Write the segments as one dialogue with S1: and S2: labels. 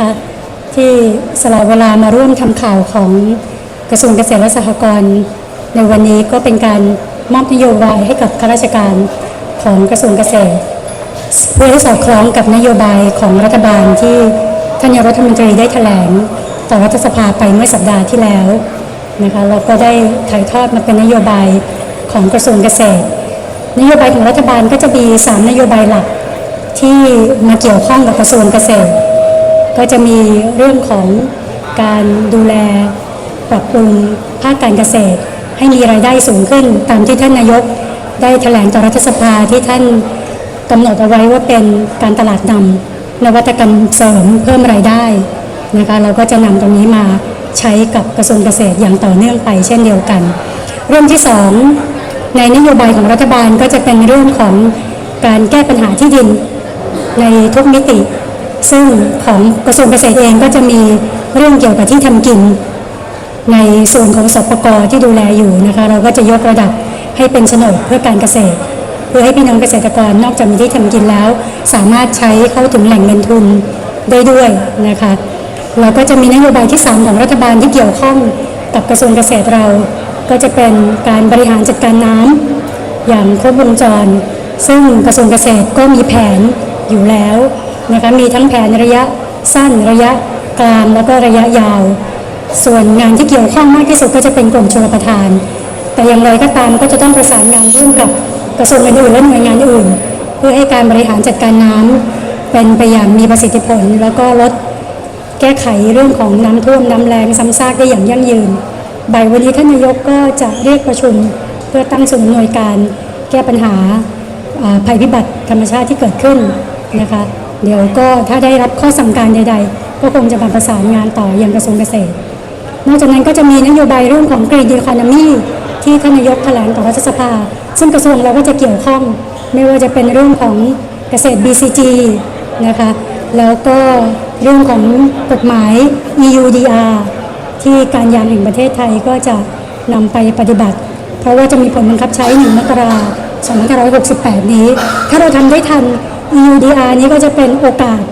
S1: นะคะ ที่สละเวลามาร่วมทำข่าวของกระทรวงเกษตรและสหกรณ์ในวันนี้ก็เป็นการมอบนโยบายให้กับข้าราชการของกระทรวงเกษตรเพื่อให้สอดคล้องกับนโยบายของรัฐบาลที่ท่านนายรัฐมนตรีได้แถลงต่อรัฐสภาไปเมื่อสัปดาห์ที่แล้วนะคะเราก็ได้ถ่ายทอดมาเป็นนโยบายของกระทรวงเกษตร นโยบายของรัฐบาลก็จะมี 3 นโยบายหลักที่มาเกี่ยวข้องกับกระทรวงเกษตร ก็จะมีเรื่องของการดูแลปรับปรุงภาคการเกษตร ให้มีรายได้สูงขึ้น ตามที่ท่านนายกได้แถลงต่อรัฐสภาที่ท่านกำหนดเอาไว้ว่าเป็นการตลาดนำนวัตกรรมเสริมเพิ่มรายได้นะคะเราก็จะนำตรงนี้มาใช้กับกระทรวงเกษตรอย่างต่อเนื่องไปเช่นเดียวกัน เรื่องที่สองในนโยบายของรัฐบาลก็จะเป็นเรื่องของการแก้ปัญหาที่ดินในทุกมิติ ซึ่งของกระทรวงเกษตรเองก็จะมีเรื่องเกี่ยวกับที่ทำกิน ในส่วนของสปกที่ดูแลอยู่นะคะเราก็จะยกระดับให้เป็นโฉนดเพื่อการเกษตร เพื่อให้พี่น้องเกษตรกรนอกจากมีที่ทำกินแล้ว สามารถใช้เข้าถึงแหล่งเงินทุนได้ด้วยนะคะเราก็จะมีนโยบายที่ 3 ของรัฐบาลที่เกี่ยวข้องกับกระทรวงเกษตรเรา ก็จะเป็นการบริหารจัดการน้ำอย่างครบวงจร ซึ่งกระทรวงเกษตรก็มีแผนอยู่แล้ว นะคะมีทั้งแผนระยะสั้นระยะกลางแล้วก็ระยะยาว ส่วนงานที่เกี่ยวข้องมากที่สุดก็จะเป็นกรมชลประทาน แต่อย่างไรก็ตามก็จะต้องประสานงานร่วมกับกระทรวงอื่นๆและหน่วยงานอื่น เพื่อให้การบริหารจัดการน้ำเป็นไปอย่างมีประสิทธิผล แล้วก็ลดแก้ไขเรื่องของน้ำท่วมน้ำแรงซ้ำซากได้อย่างยั่งยืนบ่ายวันนี้ท่านนายกก็จะเรียกประชุมเพื่อตั้งศูนย์หน่วยการแก้ปัญหาภัยพิบัติธรรมชาติที่เกิดขึ้นนะคะ เดี๋ยวก็ถ้าได้รับข้อสั่งการใด ๆ ก็คงจะมาประสานงานต่อยังกระทรวงเกษตร นอกจากนั้นก็จะมีนโยบายเรื่องของ Green Economy ที่ท่านนายกแถลงต่อรัฐสภา ซึ่งกระทรวงเราก็จะเกี่ยวข้อง ไม่ว่าจะเป็นเรื่องของเกษตร BCG นะคะ แล้วก็เรื่องของกฎหมาย EUDR ที่การยางแห่งประเทศไทยก็จะนำไปปฏิบัติ เพราะว่าจะมีผลบังคับใช้ 1 มกราคม 2568 นี้ ถ้าเราทำได้ทัน EUDR นี้ก็จะเป็นโอกาส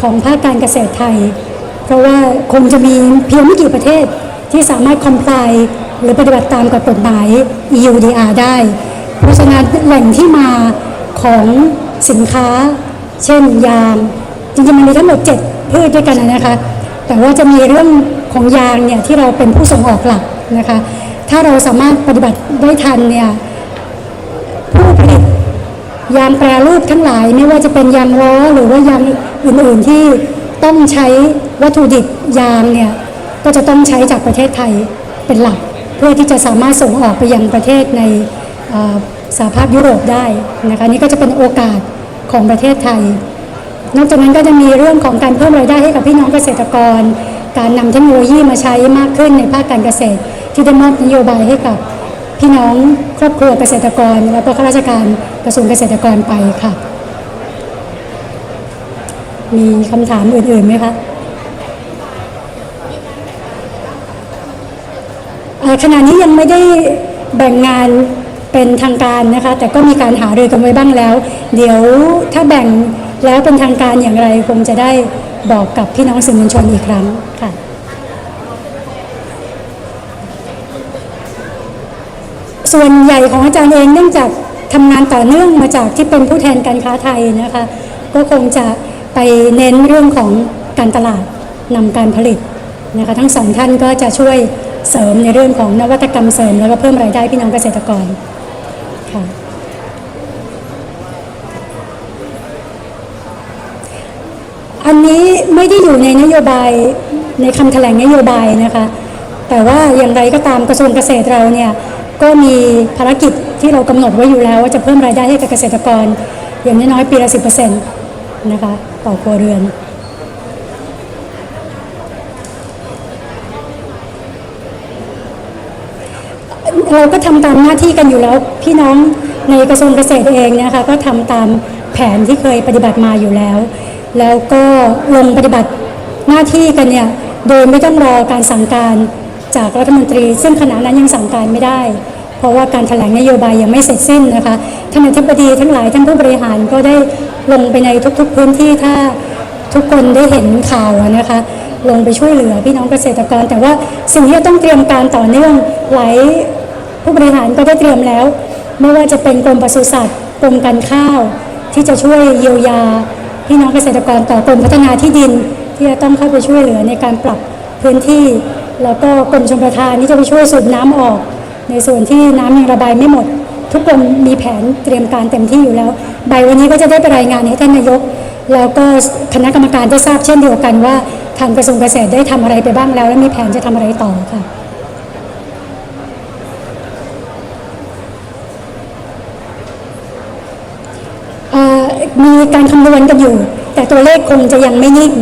S1: ของภาคการเกษตรไทย เพราะว่าคงจะมีเพียงไม่กี่ประเทศที่สามารถ comply หรือปฏิบัติตามกับกฎหมาย EUDR ได้ เพราะฉะนั้นแหล่งที่มาของสินค้า เช่นยางจริงๆมันมีทั้งหมด7พืชด้วยกันนะคะแต่ว่าจะมีเรื่องของยางเนี่ยที่เราเป็นผู้ส่งออกหลักนะคะถ้าเราสามารถปฏิบัติได้ทันเนี่ยผู้ผลิต ยางแปรรูปทั้งหลายไม่ว่าจะเป็นยางล้อหรือว่ายางอื่นๆที่ต้องใช้วัตถุดิบยางเนี่ยก็จะต้องใช้จากประเทศไทยเป็นหลัก เพื่อที่จะสามารถส่งออกไปยังประเทศในสหภาพยุโรปได้นะคะนี่ก็จะเป็นโอกาสของประเทศไทย นอกจากนั้นก็จะมีเรื่องของการเพิ่มรายได้ให้กับพี่น้องเกษตรกร การนำเทคโนโลยีมาใช้มากขึ้นในภาคการเกษตร ที่ได้มอบนโยบายให้กับ พี่น้องครอบครัวเกษตรกร แล้วก็ข้าราชการกระทรวงเกษตรกรไปค่ะ มีคำถามอื่นๆไหมคะขณะนี้ยังไม่ได้แบ่งงานเป็นทางการนะคะ แต่ก็มีการหารือกันไว้บ้างแล้ว เดี๋ยวถ้าแบ่งแล้วเป็นทางการอย่างไรคงจะได้บอกกับพี่น้องสื่อมวลชนอีกครั้งค่ะ ส่วนใหญ่ของอาจารย์เองเนื่องจากทำงานต่อเนื่องมาจากที่เป็นผู้แทนการค้าไทยนะคะ ก็คงจะไปเน้นเรื่องของการตลาดนำการผลิตนะคะทั้งสองท่านก็จะช่วยเสริมในเรื่องของนวัตกรรมเสริม แล้วก็เพิ่มรายได้พี่น้องเกษตรกรค่ะอันนี้ไม่ได้อยู่ในนโยบายในคำแถลงนโยบายนะคะ แต่ว่าอย่างไรก็ตามกระทรวงเกษตรเราเนี่ย ก็มีภารกิจที่เรากำหนดไว้อยู่แล้ว ว่าจะเพิ่มรายได้ให้กับเกษตรกร อย่างน้อยๆปีละ10%นะคะต่อครัวเรือน เราก็ทำตามหน้าที่กันอยู่แล้วพี่น้องในกระทรวงเกษตรเองนะคะก็ทำตามแผนที่เคยปฏิบัติมาอยู่แล้ว แล้วก็ลงปฏิบัติหน้าที่กันเนี่ยโดยไม่ต้องรอการสั่งการจากรัฐมนตรี ซึ่งขณะนั้นยังสั่งการไม่ได้ เพราะว่าการแถลงนโยบายยังไม่เสร็จสิ้นนะคะท่านอธิบดีทั้งหลายท่านผู้บริหารก็ได้ลงไปในทุกๆพื้นที่ถ้าทุกคนได้เห็นข่าวนะคะลงไปช่วยเหลือพี่น้องเกษตรกร แต่ว่าสิ่งที่ต้องเตรียมการต่อเนื่องหลายผู้บริหารก็ได้เตรียมแล้ว ไม่ว่าจะเป็นกรมปศุสัตว์กรมการข้าว ที่จะช่วยเยียวยาพี่น้องเกษตรกรต่อกรมพัฒนาที่ดิน ที่จะต้องเข้าไปช่วยเหลือในการปรับพื้นที่ แล้วก็กรมชลประทานที่จะไปช่วยสูบน้ำออก ในส่วนที่น้ำยังระบายไม่หมด ทุกกรมมีแผนเตรียมการเต็มที่อยู่แล้ว ใบวันนี้ก็จะได้ไปรายงานให้ท่านนายก แล้วก็คณะกรรมการได้ทราบเช่นเดียวกันว่าทางกระทรวงเกษตรได้ทำอะไรไปบ้างแล้ว และมีแผนจะทำอะไรต่อค่ะมีการคำนวณกันอยู่ แต่ตัวเลขคงจะยังไม่นิ่ง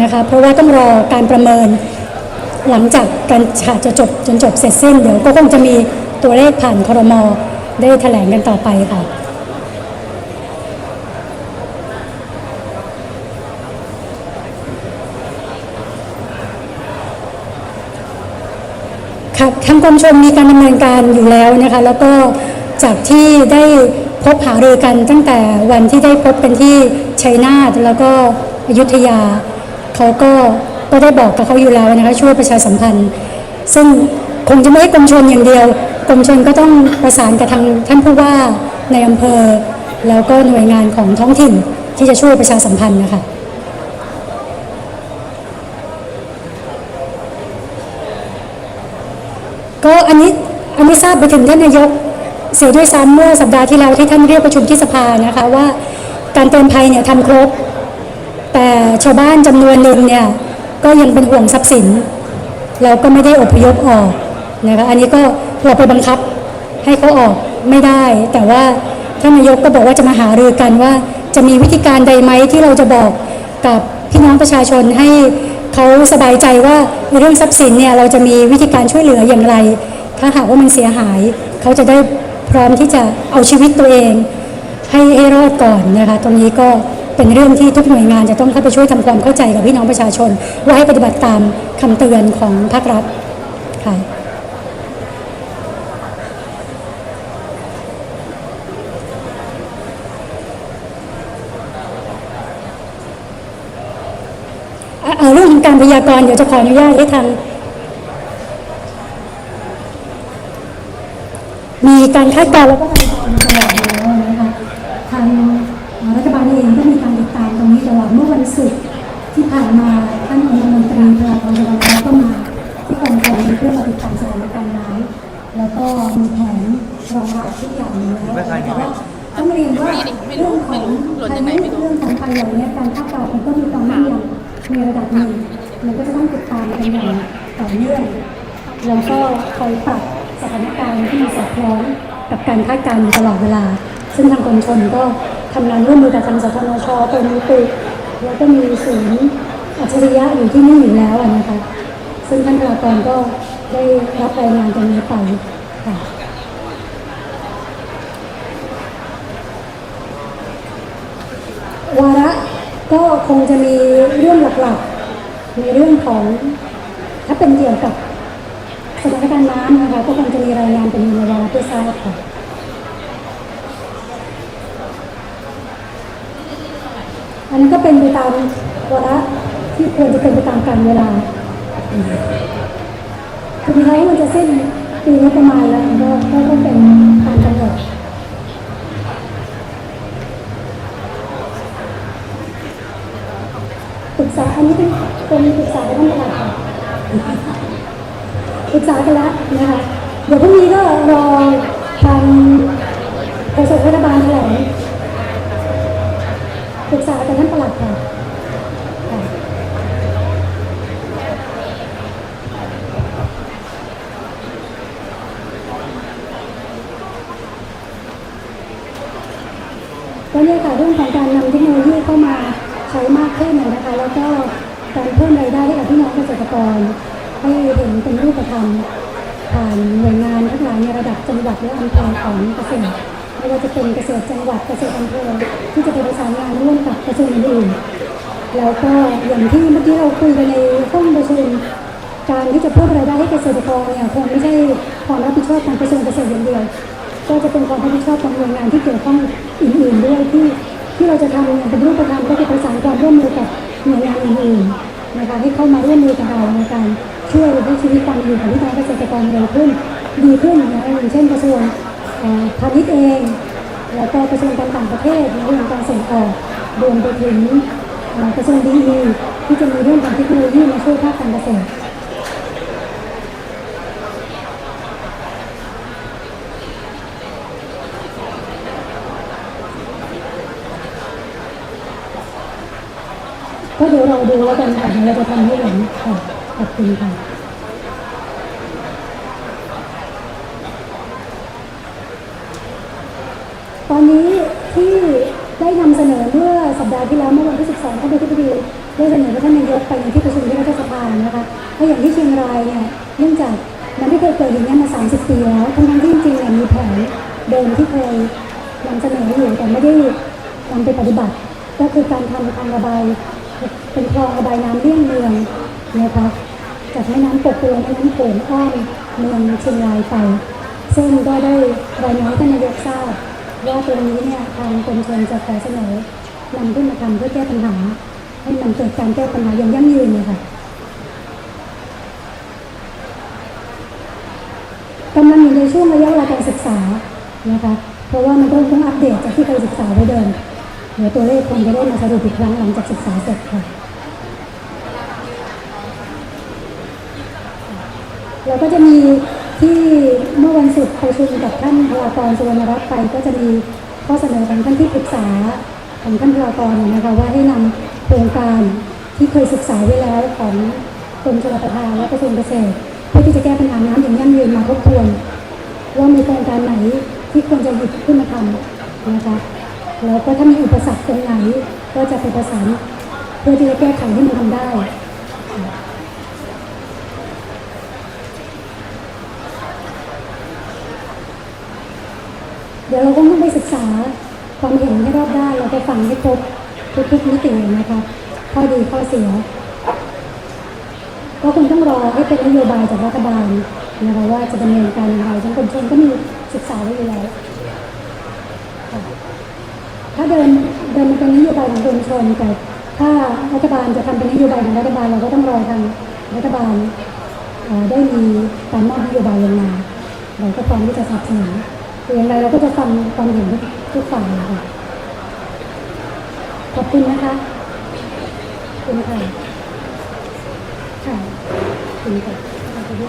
S1: นะคะเพราะว่าต้องรอการประเมิน หลังจากการฉาจะจบจนจบเสร็จสิ้นเดี๋ยวก็คงจะมีตัวเลขผ่านครมได้แถลงกันต่อไปค่ะค่ะทางกรมชลมีการดำเนินการอยู่แล้วนะคะ แล้วก็จากที่ได้พบหารือกันตั้งแต่วันที่ได้พบกันที่ชัยนาทแล้วก็อยุธยาเขาก็ ก็ได้บอกกับเขาอยู่แล้วนะคะช่วยประชาสัมพันธ์ ซึ่งคงจะไม่ให้กรมชลอย่างเดียวกรมชลก็ต้องประสานกับทางท่านผู้ว่าในอำเภอ แล้วก็หน่วยงานของท้องถิ่นที่จะช่วยประชาสัมพันธ์นะคะก็อันนี้อันนี้ทราบไปถึงท่านนายกเสียด้วยซ้ำเมื่อสัปดาห์ที่แล้วที่ท่านเรียกประชุมที่สภานะคะว่าการเตือนภัยเนี่ยทำครบ แต่ชาวบ้านจำนวนหนึ่งเนี่ย ก็ยังเป็นห่วงทรัพย์สิน เราก็ไม่ได้อพยพออกนะคะอันนี้ก็เราไปบังคับให้เขาออกไม่ได้ แต่ว่าท่านนายกก็บอกว่าจะมาหารือกันว่า จะมีวิธีการใดไหมที่เราจะบอกกับพี่น้องประชาชนให้เขาสบายใจว่าในเรื่องทรัพย์สินเนี่ยเราจะมีวิธีการช่วยเหลืออย่างไร ถ้าหากว่ามันเสียหาย เขาจะได้พร้อมที่จะเอาชีวิตตัวเอง ให้ให้รอดก่อนนะคะตรงนี้ก็ เป็นเรื่องที่ทุกหน่วยงานจะต้องเข้าไปช่วยทำความเข้าใจกับพี่น้องประชาชน ว่าให้ปฏิบัติตามคำเตือนของภาครัฐค่ะเอ่อเรื่องของการพยากรณ์เดี๋ยวจะขออนุญาตให้ทางมีการคาดการณ์แล้วก็ ตลอดเมื่อวันศุกที่ผ่านมาท่านองคมนตรีพลากรชวันก็มาที่กองทัพเพื่อมาติดตามสถานการณ์น้ำแล้วก็มีแผนรองรับทุกอย่างอยู่แล้วแต่ว่าต้องเรียนว่าเรื่องของพายุเรื่องของภัยเหล่านี้การคาดการณ์มันก็มีความแม่นยำในระดับหนึ่งมันก็จะต้องติดตามกันอย่างต่อเนื่องแล้วก็คอยปรับสถานการณ์ที่มันสอดคล้องกับการคาดการณ์ตลอดเวลา ซึ่งทางกรมชนก็ทำงานร่วมมือกับทางสทนชกรมอุตุ แล้วก็มีศูนย์อัจฉริยะอยู่ที่นี่อยู่แล้วนะคะซึ่งท่านพลากรก็ได้รับรายงานตรงนี้ไปค่ะวาระก็คงจะมีเรื่องหลักๆ ในเรื่องของถ้าเป็นเกี่ยวกับสถานการณ์น้ำนะคะก็คงจะมีรายงานเป็นในวาระเพื่อทราบค่ะ อันนั้นก็เป็นไปตามวาระที่ควรจะเป็นไปตามกาลเวลาคือแม้ว่ามันจะสิ้นปีงบประมาณแล้วก็ก็ต้องเป็นตามกำหนดปรึกษาอันนี้เป็นเป็นปรึกษากับท่านประหลัดค่ะปรึกษากันแล้วนะคะเดี๋ยวพรุ่งนี้ก็รอทางโฆษกรัฐบาลแถลงปรึกษากับท่านประหลัดค่ะค่ะ ก็เนี่ยค่ะเรื่องของการนำเทคโนโลยีเข้ามาใช้มากขึ้นนะคะ แล้วก็การเพิ่มรายได้ให้กับพี่น้องเกรให้เห็นเป็นรูปธรรมผ่านหน่วยงานทั้งหลายในระดับจังหวัดและอำเภอของเกษตรไม่ว่าจะเป็นเกษตรจังหวัดเกษตรอำเภอที่จะไปประสานงานร่วมกับกระทรวงอื่นแล้วก็อย่างที่เมื่อกี้เราคุยกันในห้องประชุมการที่จะเพิ่มรายได้ให้เกษตรกรเนี่ยคงไม่ใช่ความรับผิดชอบของกระทรวงเกษตรอย่างเดียว ก็จะเป็นความรับผิดชอบของหน่วยงานที่เกี่ยวข้องอื่นๆด้วยที่ที่เราจะทำอย่างเป็นรูปธรรมก็คือประสานความร่วมมือกับหน่วยงานอื่นๆ นะคะให้เข้ามาร่วมมือกับเราในการช่วยให้ชีวิตการอยู่ของพี่น้องเกษตรกรเร็วขึ้นดีขึ้นนะคะอย่างเช่นกระทรวงพาณิชย์เอง แล้วก็กระทรวงการต่างประเทศในเรื่องการส่งออกรวมไปถึงกระทรวงดีที่จะมีเรื่องของเทคโนโลยีมาช่วยภาคการเกษตร ก็เดี๋ยวเราดูแล้วกันค่ะเดี๋ยวเราจะทำให้เห็นค่ะขอบคุณค่ะตอนนี้ที่ได้นำเสนอเมื่อสัปดาห์ที่แล้วเมื่อวันที่ 12 ท่านอธิบดีได้เสนอให้ท่านนายกไปในที่ประชุมที่รัฐสภานะคะเพราะอย่างที่เชียงรายเนี่ยเนื่องจากมันไม่เคยเกิดอย่างนี้มา 30 ปีแล้วทั้งๆที่จริงๆเนี่ยมีแผนเดิมที่เคยนำเสนออยู่แต่ไม่ได้นำไปปฏิบัติ ก็คือการทำทางระบาย เป็นคลองระบายน้ำเลี่ยงเมืองนะคะจากแม่น้ำปกคลงแม่น้ำโขงอ้อมเมืองเชียงรายไป ซึ่งก็ได้รายงานท่านนายกทราบว่าตรงนี้เนี่ยทางกรมชลจะขอเสนอนำขึ้นมาทำเพื่อแก้ปัญหา ให้มันเกิดการแก้ปัญหาอย่างยั่งยืนเลยค่ะกำลังอยู่ในช่วงระยะเวลาการศึกษานะคะเพราะว่ามันต้องต้องอัปเดตจากที่เคยศึกษาไว้เดิม เดี๋ยวตัวเลขคงจะได้มาสรุปอีกครั้งหลังจากศึกษาเสร็จค่ะ แล้วก็จะมีที่เมื่อวันศุกร์ประชุมกับท่านพลากรสุวรรณรัตน์ไป ก็จะมีข้อเสนอของท่านที่ปรึกษาของท่านพลากรนะคะว่าให้นำโครงการที่เคยศึกษาไว้แล้วของกรมชลประทานและกระทรวงเกษตรเพื่อที่จะแก้ปัญหาน้ำอย่างยั่งยืนมาทบทวนว่ามีโครงการไหนที่ควรจะหยิบขึ้นมาทำนะคะ แล้วก็ถ้ามีอุปสรรคตรงไหนก็จะไปประสานเพื่อที่จะแก้ไขให้มันทำได้เดี๋ยวเราก็ต้องไปศึกษาความเห็นให้รอบด้านแล้วก็ฟังให้ครบทุกๆมิตินะคะข้อดีข้อเสียก็คงต้องรอให้เป็นนโยบายจากรัฐบาลนะคะว่าจะดำเนินการอย่างไรทั้งกรมชลก็มีศึกษาไว้อยู่แล้ว ถ้าเดินเดินมันเป็นนโยบายของกรมชลแต่ถ้ารัฐบาลจะทำเป็นนโยบายของรัฐบาลเราก็ต้องรอทางรัฐบาลได้มีการมอบนโยบายลงมาเราก็พร้อมที่จะสนับสนุนอย่างไรเราก็จะฟังความเห็นทุกทุกฝ่ายค่ะขอบคุณนะคะคุณค่ะค่ะคุณค่ะเราจะเรีย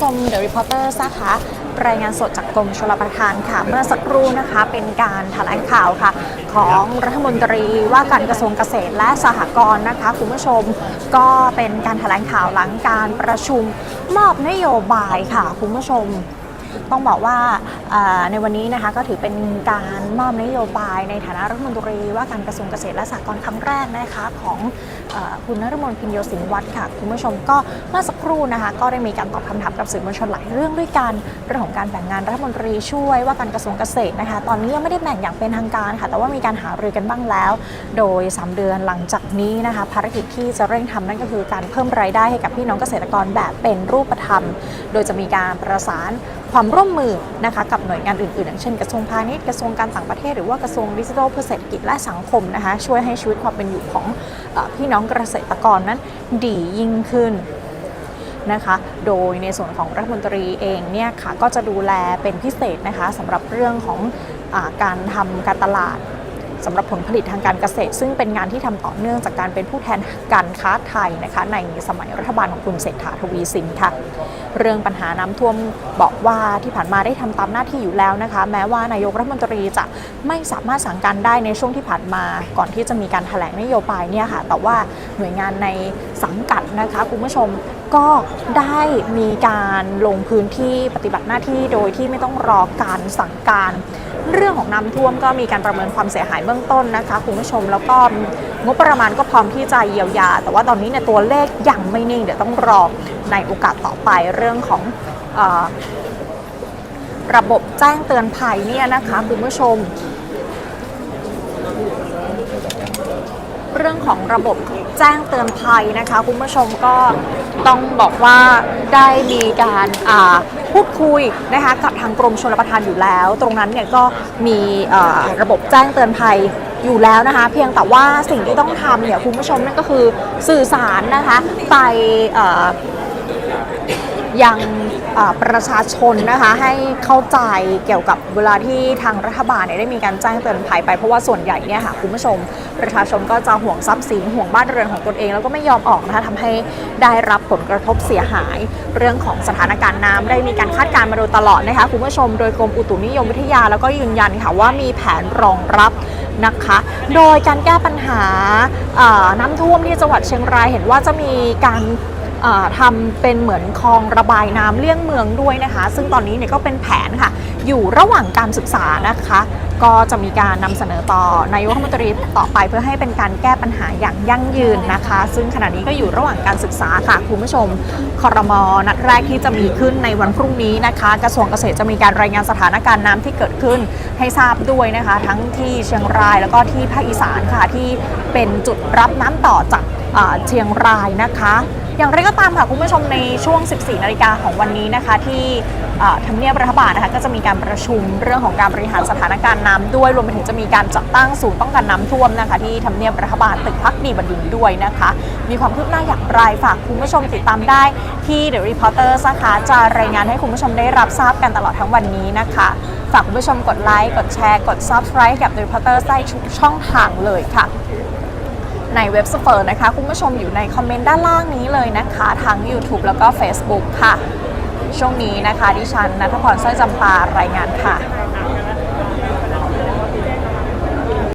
S2: ชม The Reporter นะคะรายงานสดจากกรมชลประทานค่ะ เมื่อสักครู่นะคะเป็นการแถลงข่าวค่ะ ของรัฐมนตรีว่าการกระทรวงเกษตรและสหกรณ์นะคะคุณผู้ชมก็เป็นการแถลงข่าวหลังการประชุมมอบนโยบายค่ะคุณผู้ชมต้องบอกว่าในวันนี้นะคะก็ถือเป็นการมอบนโยบายในฐานะรัฐมนตรีว่าการกระทรวงเกษตรและสหกรณ์ครั้งแรกนะคะของ คุณนรมนพินโยสินวัตรค่ะ คุณผู้ชมก็เมื่อสักครู่นะคะ ก็ได้มีการตอบคำถามกับสื่อมวลชนหลายเรื่องด้วยกันเรื่องของการแบ่งงานรัฐมนตรีช่วยว่าการกระทรวงเกษตรนะคะ ตอนนี้ยังไม่ได้แบ่งอย่างเป็นทางการค่ะ แต่ว่ามีการหารือกันบ้างแล้ว โดย 3 เดือนหลังจากนี้นะคะ ภารกิจที่จะเร่งทำนั่นก็คือการเพิ่มรายได้ให้กับพี่น้องเกษตรกรแบบเป็นรูปธรรม โดยจะมีการประสานความร่วมมือนะคะกับหน่วยงานอื่นๆอย่างเช่นกระทรวงพาณิชย์กระทรวงการต่างประเทศหรือว่ากระทรวงดิจิทัลเพื่อเศรษฐกิจและสังคมนะคะช่วยให้ชีวิตความเป็นอยู่ของอพี่น้องเกษตรกรนั้นดียิ่งขึ้นนะคะ โดยในส่วนของรัฐมนตรีเองเนี่ยค่ะก็จะดูแลเป็นพิเศษนะคะสำหรับเรื่องของอการทำการตลาด สำหรับผลผลิตทางการเกษตร ซึ่งเป็นงานที่ทำต่อเนื่องจากการเป็นผู้แทนการค้าไทยนะคะในสมัยรัฐบาลของคุณเศรษฐาทวีสินค่ะ เรื่องปัญหาน้ำท่วมบอกว่าที่ผ่านมาได้ทำตามหน้าที่อยู่แล้วนะคะ แม้ว่านายกรัฐมนตรีจะไม่สามารถสั่งการได้ในช่วงที่ผ่านมา ก่อนที่จะมีการแถลงนโยบายเนี่ยค่ะ แต่ว่าหน่วยงานในสังกัดนะคะคุณผู้ชมก็ได้มีการลงพื้นที่ปฏิบัติหน้าที่โดยที่ไม่ต้องรอการสั่งการ เรื่องของน้ำท่วมก็มีการประเมินความเสียหายเบื้องต้นนะคะคุณผู้ชมแล้วก็งบประมาณก็พร้อมที่จะเยียวยา แต่ว่าตอนนี้เนี่ยตัวเลขยังไม่นิ่ง เดี๋ยวต้องรอในโอกาสต่อไปเรื่องของอระบบแจ้งเตือนภัยเนี่ยนะคะคุณผู้ชม เรื่องของระบบแจ้งเตือนภัยนะคะคุณผู้ชมก็ต้องบอกว่าได้มีการ พูดคุยนะคะกับทางกรมชลประทานอยู่แล้ว ตรงนั้นเนี่ยก็มีระบบแจ้งเตือนภัยอยู่แล้วนะคะ เพียงแต่ว่าสิ่งที่ต้องทำเนี่ยคุณผู้ชมนั่นก็คือสื่อสารนะคะไป ยังประชาชนนะคะให้เข้าใจเกี่ยวกับเวลาที่ทางรัฐบาลเนี่ยได้มีการแจ้งเตือนภัยไปเพราะว่าส่วนใหญ่เนี่ยค่ะคุณผู้ชม ประชาชนก็จะห่วงทรัพย์สินห่วงบ้านเรือนของตนเอง แล้วก็ไม่ยอมออกนะคะทำให้ได้รับผลกระทบเสียหาย เรื่องของสถานการณ์น้ำได้มีการคาดการณ์มาโดยตลอดนะคะคุณผู้ชมโดยกรมอุตุนิยมวิทยาแล้วก็ยืนยันค่ะว่ามีแผนรองรับนะคะ โดยการแก้ปัญหาน้ำท่วมที่จังหวัดเชียงรายเห็นว่าจะมีการ ทำเป็นเหมือนคลองระบายน้ำเลี่ยงเมืองด้วยนะคะ ซึ่งตอนนี้เนี่ยก็เป็นแผนค่ะ อยู่ระหว่างการศึกษานะคะ ก็จะมีการนำเสนอต่อนายกรัฐมนตรีต่อไปเพื่อให้เป็นการแก้ปัญหาอย่างยั่งยืนนะคะ ซึ่งขณะนี้ก็อยู่ระหว่างการศึกษาค่ะคุณผู้ชมคอรมอนัดแรกที่จะมีขึ้นในวันพรุ่งนี้นะคะ กระทรวงเกษตรจะมีการรายงานสถานการณ์น้ำที่เกิดขึ้นให้ทราบด้วยนะคะ ทั้งที่เชียงรายแล้วก็ที่ภาคอีสานค่ะที่เป็นจุดรับน้ำต่อจาก เชียงรายนะคะอย่างไรก็ตามค่ะคุณผู้ชมในช่วง 14 นาฬิกาของวันนี้นะคะ ที่ทำเนียบรัฐบาลนะคะก็จะมีการประชุมเรื่องของการบริหารสถานการณ์น้ำด้วย รวมไปถึงจะมีการจัดตั้งศูนย์ป้องกันน้ำท่วมนะคะ ที่ทำเนียบรัฐบาลตึกพักดีบดินด์ด้วยนะคะ มีความคืบหน้าอย่างไรฝากคุณผู้ชมติดตามได้ที่ The Reporter นะคะจะรายงานให้คุณผู้ชมได้รับทราบกันตลอดทั้งวันนี้นะคะ ฝากคุณผู้ชมกดไลค์กดแชร์กด Subscribe กับ The Reporter ได้ทุกช่องทางเลยค่ะ ในเว็บสเฟอร์นะคะ คุณผู้ชมอยู่ในคอมเมนต์ด้านล่างนี้เลยนะคะ ทั้ง YouTube แล้วก็ Facebook ค่ะ ช่วงนี้นะคะ ดิฉันนัทพรสร้อยจำปารายงานค่ะ